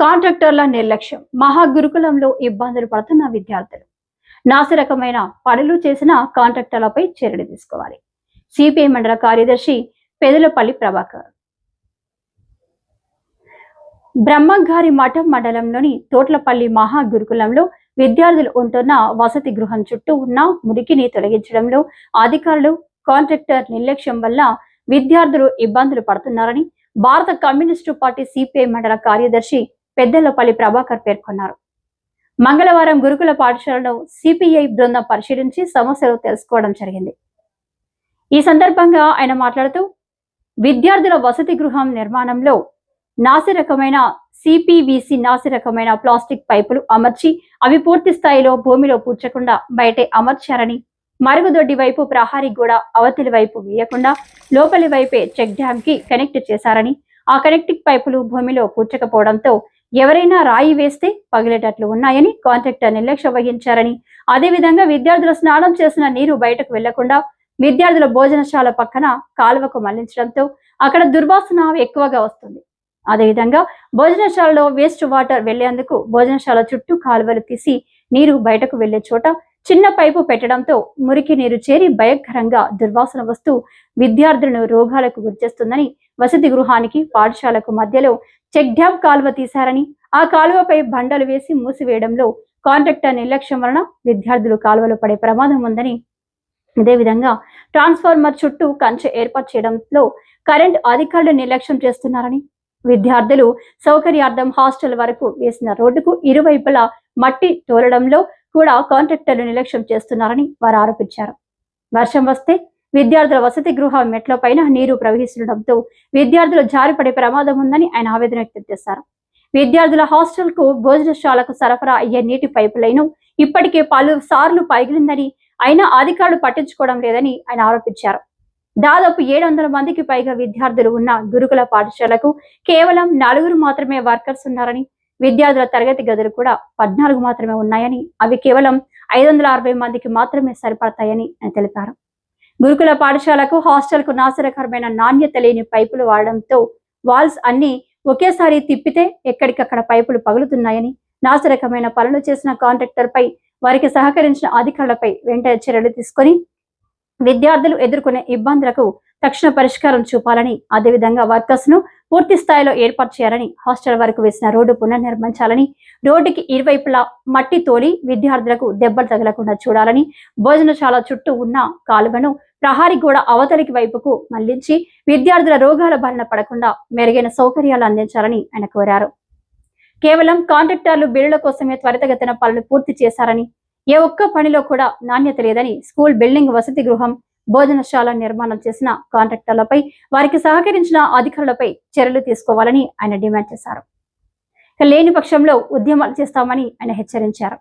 కాంట్రాక్టర్ల నిర్లక్ష్యం. మహాగురుకులంలో ఇబ్బందులు పడుతున్న విద్యార్థులు. నాసిరకమైన పనులు చేసిన కాంట్రాక్టర్లపై చర్యలు తీసుకోవాలి. సిపిఐ మండల కార్యదర్శి పెదలపల్లి ప్రభాకర్. బ్రహ్మంగారి మఠం మండలంలోని తోట్లపల్లి మహా గురుకులంలో విద్యార్థులు ఉంటున్న వసతి గృహం చుట్టూ ఉన్న మురికిని తొలగించడంలో అధికారులు కాంట్రాక్టర్ నిర్లక్ష్యం వల్ల విద్యార్థులు ఇబ్బందులు పడుతున్నారని భారత కమ్యూనిస్టు పార్టీ సిపిఐ మండల కార్యదర్శి పెద్దలపల్లి ప్రభాకర్ పేర్కొన్నారు. మంగళవారం గురుకుల పాఠశాలలో సిపిఐ బృందం పరిశీలించి సమస్యలు తెలుసుకోవడం జరిగింది. ఈ సందర్భంగా ఆయన మాట్లాడుతూ విద్యార్థుల వసతి గృహం నిర్మాణంలో నాసిరకమైన సిపివిసి నాసిరకమైన ప్లాస్టిక్ పైపులు అమర్చి అవి పూర్తి స్థాయిలో భూమిలో పూడ్చకుండా బయటే అమర్చారని మరుగుదొడ్డి వైపు ప్రహారీ గోడ అవతలి వైపు వేయకుండా లోపలి వైపే చెక్ డ్యామ్కి కనెక్ట్ చేశారని ఆ కనెక్టింగ్ పైపులు భూమిలో పూడ్చకపోవడంతో ఎవరైనా రాయి వేస్తే పగిలేటట్లు ఉన్నాయని కాంట్రాక్టర్ నిర్లక్ష్యం వహించారని. అదేవిధంగా విద్యార్థులు స్నానం చేసిన నీరు బయటకు వెళ్ళకుండా విద్యార్థుల భోజనశాల పక్కన కాలువకు మళ్ళించడంతో అక్కడ దుర్వాసన ఎక్కువగా వస్తుంది. అదేవిధంగా భోజనశాలలో వేస్ట్ వాటర్ వెళ్ళేందుకు భోజనశాల చుట్టూ కాలువలు తీసి నీరు బయటకు వెళ్ళే చోట చిన్న పైపు పెట్టడంతో మురికి నీరు చేరి భయంకరంగా దుర్వాసన వస్తూ విద్యార్థులను రోగాలకు గురిచేస్తుందని వసతి గృహానికి పాఠశాలకు మధ్యలో చెక్ డ్యామ్ కాలువ తీశారని ఆ కాలువపై బండలు వేసి మూసివేయడంలో కాంట్రాక్టర్ నిర్లక్ష్యం వలన విద్యార్థులు కాలువలో పడే ప్రమాదం ఉందని. అదేవిధంగా ట్రాన్స్ఫార్మర్ చుట్టూ కంచె ఏర్పాటు చేయడంలో కరెంట్ అధికారులు నిర్లక్ష్యం చేస్తున్నారని విద్యార్థులు సౌకర్యార్థం హాస్టల్ వరకు వేసిన రోడ్డుకు ఇరువైపులా మట్టి తోలడంలో కూడా కాంట్రాక్టర్లు నిర్లక్ష్యం చేస్తున్నారని వారు ఆరోపించారు. వర్షం వస్తే విద్యార్థుల వసతి గృహ మెట్ల పైన నీరు ప్రవహిస్తుండటంతో విద్యార్థులు జారిపడే ప్రమాదం ఉందని ఆయన ఆవేదన వ్యక్తం చేశారు. విద్యార్థుల హాస్టల్కు భోజనశాలకు సరఫరా అయ్యే నీటి పైపు లైను ఇప్పటికే పలు సార్లు పగిలిందని అయినా అధికారులు పట్టించుకోవడం లేదని ఆయన ఆరోపించారు. దాదాపు ఏడు వందల మందికి పైగా విద్యార్థులు ఉన్న గురుకుల పాఠశాలకు కేవలం నలుగురు మాత్రమే వర్కర్స్ ఉన్నారని విద్యార్థుల తరగతి గదులు కూడా పద్నాలుగు మాత్రమే ఉన్నాయని అవి కేవలం ఐదు వందల అరవై మందికి మాత్రమే సరిపడతాయని ఆయన తెలిపారు. గురుకుల పాఠశాలకు హాస్టల్కు నాసిరకరమైన నాణ్యత లేని పైపులు వాడడంతో వాల్స్ అన్ని ఒకేసారి తిప్పితే ఎక్కడికక్కడ పైపులు పగులుతున్నాయని నాసిరకమైన పనులు చేసిన కాంట్రాక్టర్ పై వారికి సహకరించిన అధికారులపై వెంటనే చర్యలు తీసుకొని విద్యార్థులు ఎదుర్కొనే ఇబ్బందులకు తక్షణ పరిష్కారం చూపాలని అదేవిధంగా వర్కర్స్ను పూర్తి స్థాయిలో ఏర్పాటు చేయాలని హాస్టల్ వరకు వేసిన రోడ్డు పునర్నిర్మించాలని రోడ్డుకి ఇరువైపులా మట్టి తోలి విద్యార్థులకు దెబ్బలు తగలకుండా చూడాలని భోజనశాల చుట్టూ ఉన్న కాలువను ప్రహారీ గోడ అవతలికి వైపుకు మళ్ళించి విద్యార్థుల రోగాల బారిన పడకుండా మెరుగైన సౌకర్యాలు అందించాలని ఆయన కోరారు. కేవలం కాంట్రాక్టర్లు బిల్లుల కోసమే త్వరితగతిన పనులు పూర్తి చేశారని ఏ ఒక్క పనిలో కూడా నాణ్యత లేదని స్కూల్ బిల్డింగ్ వసతి గృహం భోజనశాల నిర్మాణం చేసిన కాంట్రాక్టర్లపై వారికి సహకరించిన అధికారులపై చర్యలు తీసుకోవాలని ఆయన డిమాండ్ చేశారు. లేని పక్షంలో ఉద్యమాలు చేస్తామని ఆయన హెచ్చరించారు.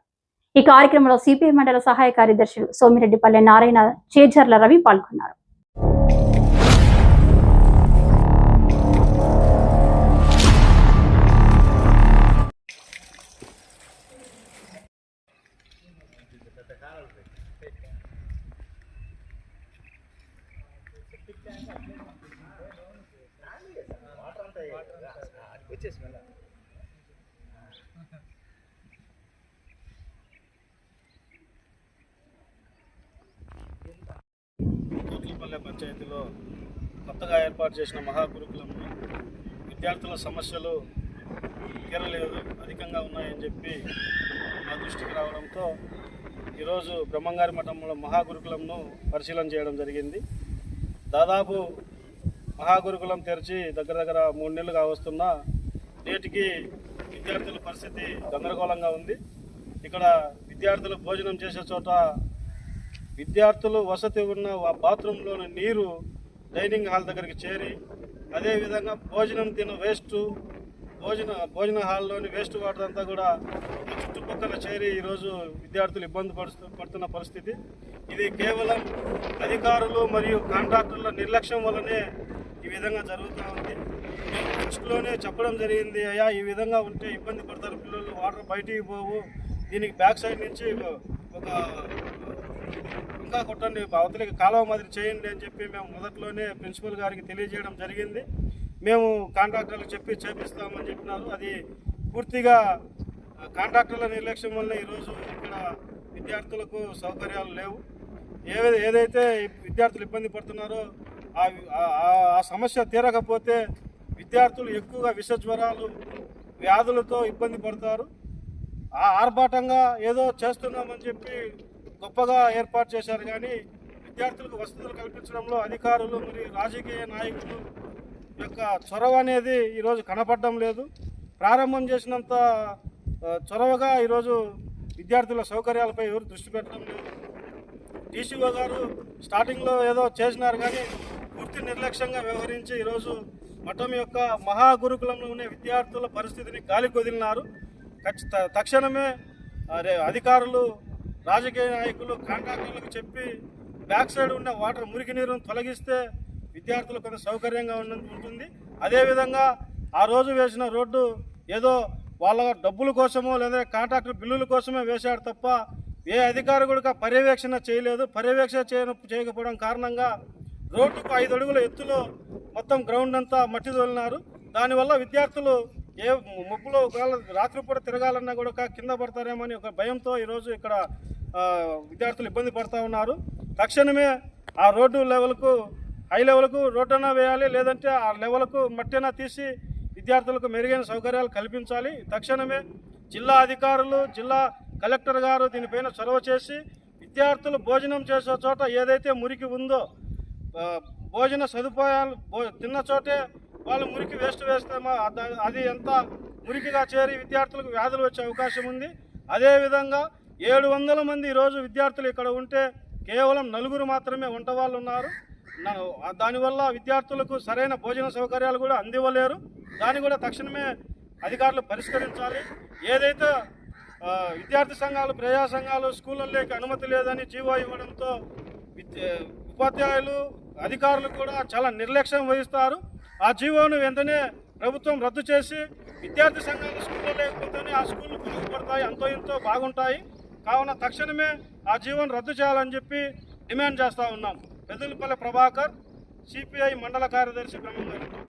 ఈ కార్యక్రమంలో సిపిఐ మండల సహాయ కార్యదర్శులు సోమిరెడ్డిపల్లె నారాయణ చేజర్ల రవి పాల్గొన్నారు. కోట్లపల్లె పంచాయతీలో కొత్తగా ఏర్పాటు చేసిన మహాగురుకులంలో విద్యార్థుల సమస్యలు తీరలేదు అధికంగా ఉన్నాయని చెప్పి మా దృష్టికి రావడంతో ఈరోజు బ్రహ్మంగారి మఠంలో మహాగురుకులంను పరిశీలన చేయడం జరిగింది. దాదాపు మహాగురుకులం తెరిచి దగ్గర దగ్గర మూడు నెలలు కావస్తున్నా నేటికి విద్యార్థుల పరిస్థితి గందరగోళంగా ఉంది. ఇక్కడ విద్యార్థులు భోజనం చేసే చోట విద్యార్థులు వసతి ఉన్న బాత్రూంలోని నీరు డైనింగ్ హాల్ దగ్గరికి చేరి అదేవిధంగా భోజనం తిన వేస్ట్ భోజన భోజన హాల్లోని వేస్ట్ వాటర్ అంతా కూడా చుట్టుపక్కల చేరి ఈరోజు విద్యార్థులు ఇబ్బంది పడుతు పడుతున్న పరిస్థితి. ఇది కేవలం అధికారులు మరియు కాంట్రాక్టర్ల నిర్లక్ష్యం వల్లనే ఈ విధంగా జరుగుతూ ఉంది. మేము ఫస్ట్లోనే చెప్పడం జరిగింది అయ్యా ఈ విధంగా ఉంటే ఇబ్బంది పడతారు పిల్లలు వాటర్ బయటికి పోవు దీనికి బ్యాక్ సైడ్ నుంచి ఒక ఇంకా కొట్టండి అవతలికి కాలువ మాదిరి చేయండి అని చెప్పి మేము మొదట్లోనే ప్రిన్సిపల్ గారికి తెలియజేయడం జరిగింది. మేము కాంట్రాక్టర్లకు చెప్పి చేపిస్తామని చెప్పినారు. అది పూర్తిగా కాంట్రాక్టర్ల నిర్లక్ష్యం వల్ల ఈరోజు ఇక్కడ విద్యార్థులకు సౌకర్యాలు లేవు. ఏదైతే ఏదైతే విద్యార్థులు ఇబ్బంది పడుతున్నారో ఆ సమస్య తీరకపోతే విద్యార్థులు ఎక్కువగా విష జ్వరాలు వ్యాధులతో ఇబ్బంది పడతారు. ఆ ఆర్భాటంగా ఏదో చేస్తున్నామని చెప్పి గొప్పగా ఏర్పాటు చేశారు. కానీ విద్యార్థులకు వసతులు కల్పించడంలో అధికారులు మరియు రాజకీయ నాయకులు యొక్క చొరవ అనేది ఈరోజు కనపడడం లేదు. ప్రారంభం చేసినంత చొరవగా ఈరోజు విద్యార్థుల సౌకర్యాలపై ఎవరు దృష్టి పెట్టడం లేదు. డీసీఓ గారు స్టార్టింగ్లో ఏదో చేసినారు కానీ పూర్తి నిర్లక్ష్యంగా వ్యవహరించి ఈరోజు మఠం యొక్క మహా గురుకులంలో ఉండే విద్యార్థుల పరిస్థితిని గాలి కొదిలినారు. తక్షణమే అరే అధికారులు రాజకీయ నాయకులు కాంట్రాక్టర్లకు చెప్పి బ్యాక్ సైడ్ ఉన్న వాటర్ మురికి నీరును తొలగిస్తే విద్యార్థులకు కొంత సౌకర్యంగా ఉంటుంది. అదేవిధంగా ఆ రోజు వేసిన రోడ్డు ఏదో వాళ్ళ డబ్బుల కోసమో లేదా కాంట్రాక్టర్ బిల్లుల కోసమే వేశాడు తప్ప ఏ అధికారి కూడా పర్యవేక్షణ చేయలేదు. పర్యవేక్షణ చేయకపోవడం కారణంగా రోడ్డుకు ఐదు అడుగుల ఎత్తులో మొత్తం గ్రౌండ్ అంతా మట్టి తోలినారు. దానివల్ల విద్యార్థులు ఏ ముప్పులో ఒకవేళ రాత్రిపూట తిరగాలన్నా కూడా కింద పడతారేమో అని ఒక భయంతో ఈరోజు ఇక్కడ విద్యార్థులు ఇబ్బంది పడుతూ ఉన్నారు. తక్షణమే ఆ రోడ్డు లెవెల్కు హై లెవెల్కు రోడ్డన్నా వేయాలి లేదంటే ఆ లెవెల్కు మట్టినా తీసి విద్యార్థులకు మెరుగైన సౌకర్యాలు కల్పించాలి. తక్షణమే జిల్లా అధికారులు జిల్లా కలెక్టర్ గారు దీనిపైన చొరవ చేసి విద్యార్థులు భోజనం చేసే చోట ఏదైతే మురికి ఉందో భోజన సదుపాయాలు తిన్న చోటే వాళ్ళు మురికి వేస్ట్ వేస్తే అది ఎంత మురికిగా చేరి విద్యార్థులకు వ్యాధులు వచ్చే అవకాశం ఉంది. అదేవిధంగా ఏడు వందల మంది ఈరోజు విద్యార్థులు ఇక్కడ ఉంటే కేవలం నలుగురు మాత్రమే వంట వాళ్ళు ఉన్నారు. దానివల్ల విద్యార్థులకు సరైన భోజన సౌకర్యాలు కూడా అందివ్వలేరు. దాన్ని కూడా తక్షణమే అధికారులు పరిష్కరించాలి. ఏదైతే విద్యార్థి సంఘాలు ప్రజా సంఘాలు స్కూళ్ళల్లోకి అనుమతి లేదని జీవో ఇవ్వడంతో ఉపాధ్యాయులు అధికారులు కూడా చాలా నిర్లక్ష్యం వహిస్తారు. ఆ జీవోను వెంటనే ప్రభుత్వం రద్దు చేసి విద్యార్థి సంఘాలు స్కూల్లో లేకపోతేనే ఆ స్కూళ్ళు పడతాయి అంతో ఎంతో బాగుంటాయి. కావున తక్షణమే ఆ జీవోను రద్దు చేయాలని చెప్పి డిమాండ్ చేస్తూ ఉన్నాం. పెదులపల్లె ప్రభాకర్ సిపిఐ మండల కార్యదర్శి బ్రహ్మంగారు